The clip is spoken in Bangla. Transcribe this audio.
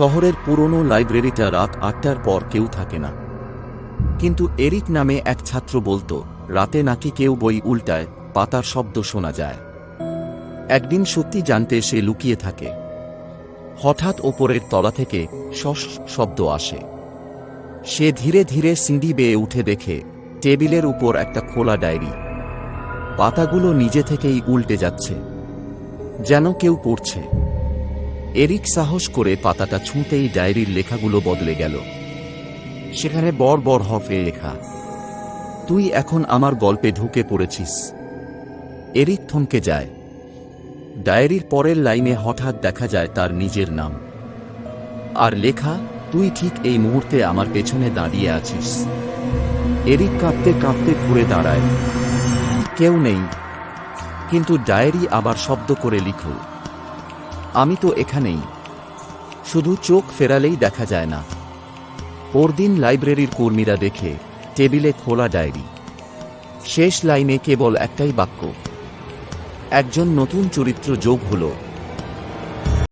শহরের পুরনো লাইব্রেরিটা রাত আটটার পর কেউ থাকে না। কিন্তু এরিক নামে এক ছাত্র বলতো, রাতে নাকি কেউ বই উল্টায়, পাতার শব্দ শোনা যায়। একদিন সত্যি জানতে সে লুকিয়ে থাকে। হঠাৎ ওপরের তলা থেকে শস শব্দ আসে। সে ধীরে ধীরে সিঁড়ি বেয়ে উঠে দেখে, টেবিলের উপর একটা খোলা ডায়েরি। পাতাগুলো নিজে থেকেই উল্টে যাচ্ছে, যেন কেউ পড়ছে। এরিক সাহস করে পাতাটা ছুঁতেই ডায়েরির লেখাগুলো বদলে গেল। সেখানে বর বড় হফে লেখা, তুই এখন আমার গল্পে ঢুকে পড়েছিস। এরিক থমকে যায়। ডায়েরির পরের লাইনে হঠাৎ দেখা যায় তার নিজের নাম। আর লেখা, তুই ঠিক এই মুহূর্তে আমার পেছনে দাঁড়িয়ে আছিস। এরিক কাঁপতে কাঁপতে ঘুরে দাঁড়ায়। কেউ নেই। কিন্তু ডায়েরি আবার শব্দ করে লিখল আমি তো এখানেই। শুধু চোখ ফেরালেই দেখা যায় না। পরদিন লাইব্রেরির কর্মীরা দেখে টেবিলে খোলা ডায়েরি। শেষ লাইনে কেবল একটাই বাক্য। একজন নতুন চরিত্র যোগ হলো